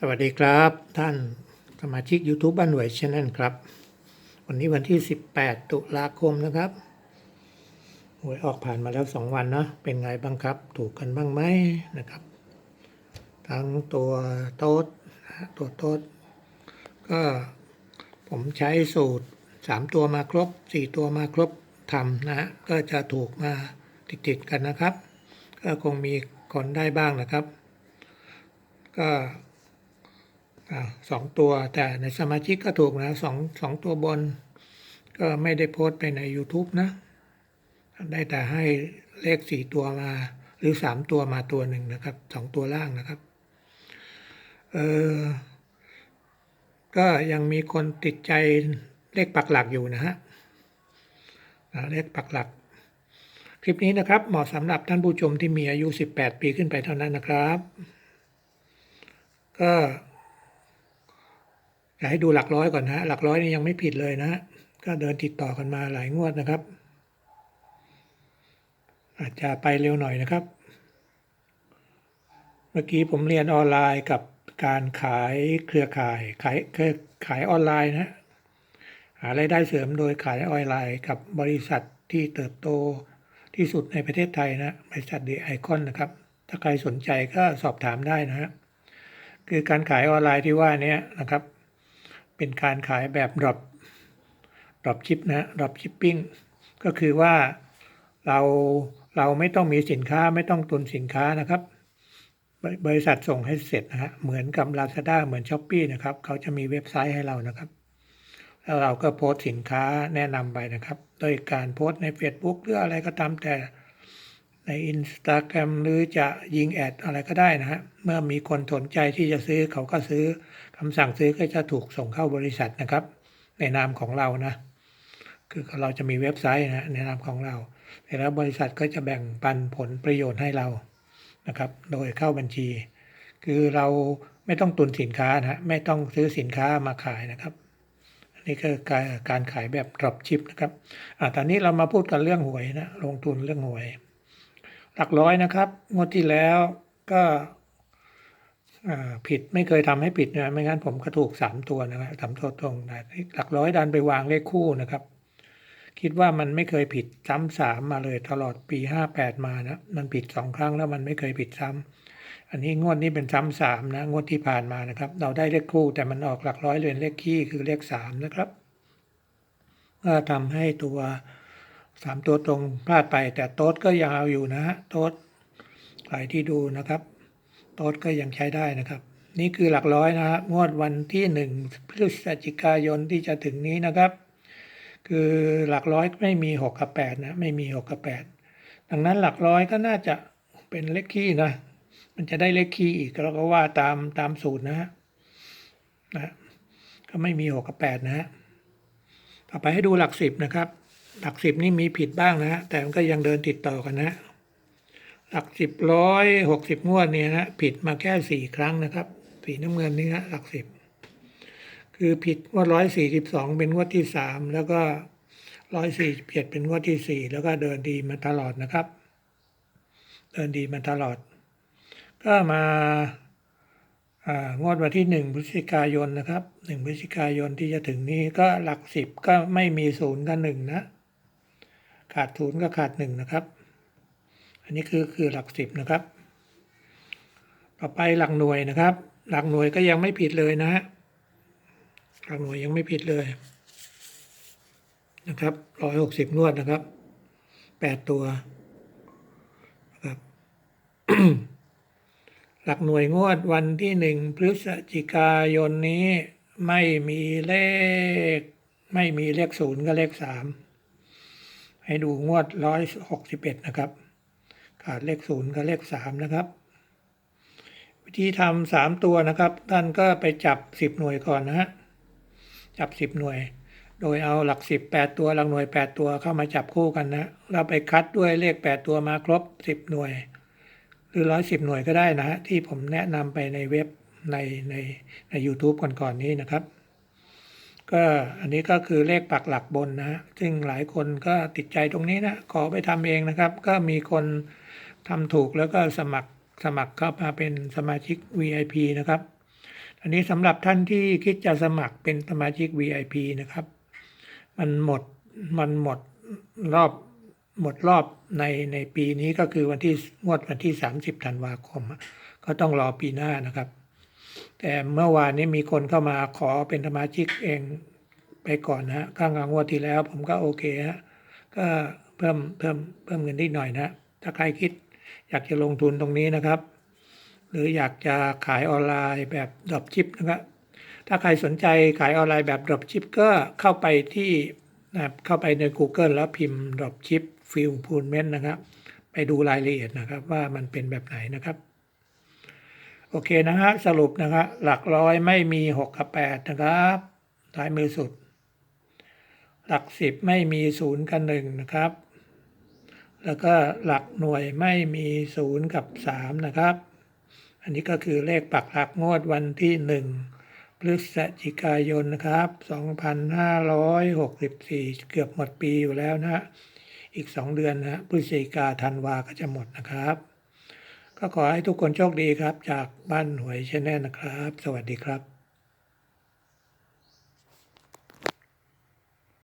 สวัสดีครับ ท่านสมาชิก YouTube บ้านหน่วยช anel ครับ วันนี้วันที่ 18 ตุลาคมนะครับหวยออกผ่านมาแล้ว 2 วันเนาะเป็นไงบ้างครับ ถูกกันบ้างไหมนะครับ ทั้งตัวโต๊ดตัวโต๊ดก็ผมใช้สูตร 3 ตัวมาครบ 4 ตัวมาครบทำนะฮะก็จะถูกมาติดๆกันนะครับ ก็คงมีคนได้บ้างนะครับ ก็ สองตัวแต่ในสมาชิกก็ถูกนะสองสองตัวบน ก็ไม่ได้โพสต์ไปใน YouTube นะ ได้แต่ให้เลขสี่ตัวมา หรือสามตัวมาตัวหนึ่งนะครับสองตัวล่างนะครับ เออก็ยังมีคนติดใจเลขปักหลักอยู่นะฮะเลขปักหลัก คลิปนี้นะครับ เหมาะสำหรับท่านผู้ชมที่มีอายุ 18 ปีขึ้นไปเท่านั้นนะครับ ก็ อยากให้ดูหลักร้อยก่อนนะฮะหลักร้อยนี่ยังไม่ผิดเลยนะฮะก็เดินติดต่อกันมาหลายงวดนะครับ อาจจะไปเร็วหน่อยนะครับ เมื่อกี้ผมเรียนออนไลน์กับการขายเครือข่ายขายเครือขายออนไลน์นะฮะหารายได้เสริมโดยขายออนไลน์กับบริษัทที่เติบโตที่สุดในประเทศไทยนะบริษัทดีไอคอนนะครับ ถ้าใครสนใจก็สอบถามได้นะฮะคือการขายออนไลน์ที่ว่านี้นะครับ เป็นการขายแบบ drop drop ship นะ drop shipping ก็คือว่าเราเราไม่ต้องมีสินค้าไม่ต้องตุนสินค้านะครับ บริษัทส่งให้เสร็จนะฮะเหมือนกับ Lazada เหมือน s h อ p e e นะครับเขาจะมีเว็บไซต์ให้เรานะครับ แล้วเราก็โพสต์สินค้าแนะนำไปนะครับ โดยการโพสต์ใน Facebook หรืออะไรก็ตามแต่ ใน Instagram หรือจะยิงแอดอะไรก็ได้นะฮะ เมื่อมีคนสนใจที่จะซื้อเขาก็ซื้อคำสั่งซื้อก็จะถูกส่งเข้าบริษัทนะครับ ในนามของเรานะ คือเราจะมีเว็บไซต์นะในนามของเราแต่แล้วบริษัทก็จะแบ่งปันผลประโยชน์ให้เรานะครับ โดยเข้าบัญชี คือเราไม่ต้องตุนสินค้านะฮะไม่ต้องซื้อสินค้ามาขายนะครับอันนี้คือการการขายแบบ drop ship นะครับอ่าตอนนี้เรามาพูดกันเรื่องหวยนะลงทุนเรื่องหวย หลักร้อยนะครับงวดที่แล้วก็ผิดไม่เคยทำให้ผิดนะไม่งั้นผมก็ถูกสามตัวนะครับสามตัวตรงนะหลักร้อยดันไปวางเลขคู่นะครับ คิดว่ามันไม่เคยผิดซ้ำสามมาเลยตลอดปีห้าแปดมานะมันผิดสองครั้งแล้วมันไม่เคยผิดซ้ำอันนี้งวดนี้เป็นซ้ำสามนะงวดที่ผ่านมานะครับ เราได้เลขคู่แต่มันออกหลักร้อยเรียนเลขคี่คือเลขสามนะครับก็ทำให้ตัว สามตัวตรงพลาดไปแต่โต๊ดก็ยังเอาอยู่นะฮะโต๊ดใครที่ดูนะครับ โต๊ดก็ยังใช้ได้นะครับ นี่คือหลักร้อยนะฮะงวดวันที่หนึ่งพฤศจิกายนที่จะถึงนี้นะครับ คือหลักร้อยไม่มีหกกับแปดนะไม่มีหกกับแปดดังนั้นหลักร้อยก็น่าจะเป็นเลขคี่นะ มันจะได้เลขคี่อีกเราก็ว่าตามตามสูตรนะฮะนะก็ไม่มีหกกับแปดนะฮะต่อไปให้ดูหลักสิบนะครับ หลักสิบนี่มีผิดบ้างนะฮะแต่มันก็ยังเดินติดต่อกันนะหลักสิบร้อยหกสิบงวดเนี่ยนะผิดมาแค่สี่ครั้งนะครับสีน้ำเงินนี่ฮะหลักสิบคือผิดงวดร้อยสี่สิบสองเป็นงวดที่สามแล้วก็ร้อยสี่เจ็ดเป็นงวดที่สี่แล้วก็เดินดีมาตลอดนะครับ เดินดีมาตลอด ก็มาอ่างวดวันที่หนึ่งพฤศจิกายนนะครับหนึ่งพฤศจิกายนที่จะถึงนี้ก็หลักสิบก็ไม่มีศูนย์กับหนึ่งนะ ขาดศูนย์ก็ขาดหนึ่งนะครับ อันนี้คือคือหลักสิบนะครับ ต่อไปหลักหน่วยนะครับ หลักหน่วยก็ยังไม่ผิดเลยนะฮะหลักหน่วยยังไม่ผิดเลยนะครับร้อยหกสิบนวดนะครับแปดตัวนะครับหลักหน่วยงวดวันที่หนึ่งพฤศจิกายนนี้ไม่มีเลข ไม่มีเลขศูนย์ก็เลขสาม ให้ดูงวดร้อยหกสิบเอ็ดนะครับ ขาดเลขศูนย์กับเลขสามนะครับ วิธีทำสามตัวนะครับ ท่านก็ไปจับสิบหน่วยก่อนนะฮะ จับสิบหน่วย โดยเอาหลักสิบแปดตัวหลักหน่วยแปดตัวเข้ามาจับคู่กันนะ เราไปคัดด้วยเลขแปดตัวมาครบสิบหน่วย หรือร้อยสิบหน่วยก็ได้นะฮะที่ผมแนะนำไปในเว็บในในใน u t u b e ก่อนๆนี้นะครับ ก็อันนี้ก็คือเลขปักหลักบนนะฮะซึ่งหลายคนก็ติดใจตรงนี้นะขอไปทำเองนะครับ ก็มีคนทำถูกแล้วก็สมัครสมัครเข้ามาเป็นสมาชิก VIP นะครับ อันนี้สำหรับท่านที่คิดจะสมัครเป็นสมาชิก VIP นะครับ มันหมดมันหมดรอบหมดรอบในในปีนี้ก็คือวันที่งวดวันที่ 30ธันวาคม ก็ต้องรอปีหน้านะครับ แต่เมื่อวานนี้มีคนเข้ามาขอเป็นสมาชิกเองไปก่อนนะฮะข้างงวดที่แล้ว ผมก็โอเคฮะก็เพิ่มเพิ่มเพิ่มเงินนิดหน่อยนะ ถ้าใครคิดอยากจะลงทุนตรงนี้นะครับ หรืออยากจะขายออนไลน์แบบดรอปชิปนะครับถ้าใครสนใจขายออนไลน์แบบ dropship ก็เข้าไปที่นะเข้าไปใน Google แล้วพิมพ์ dropship fulfillment นะครับ ไปดูรายละเอียดนะครับว่ามันเป็นแบบไหนนะครับ โอเคนะฮะสรุปนะครับหลักร้อยไม่มี 6 กับ 8 นะครับท้ายมือสุด หลัก 10 ไม่มี 0 กับ 1 นะครับ แล้วก็หลักหน่วยไม่มี 0 กับ 3 นะครับ อันนี้ก็คือเลขปักหลักงวดวันที่ 1 พฤศจิกายนนะครับ 2564 เกือบหมดปีอยู่แล้วนะฮะอีก 2 เดือนนะฮะพฤศจิกาธันวาก็จะหมดนะครับ ก็ขอให้ทุกคนโชคดีครับ จากบ้านหวยชแนลนะครับ สวัสดีครับ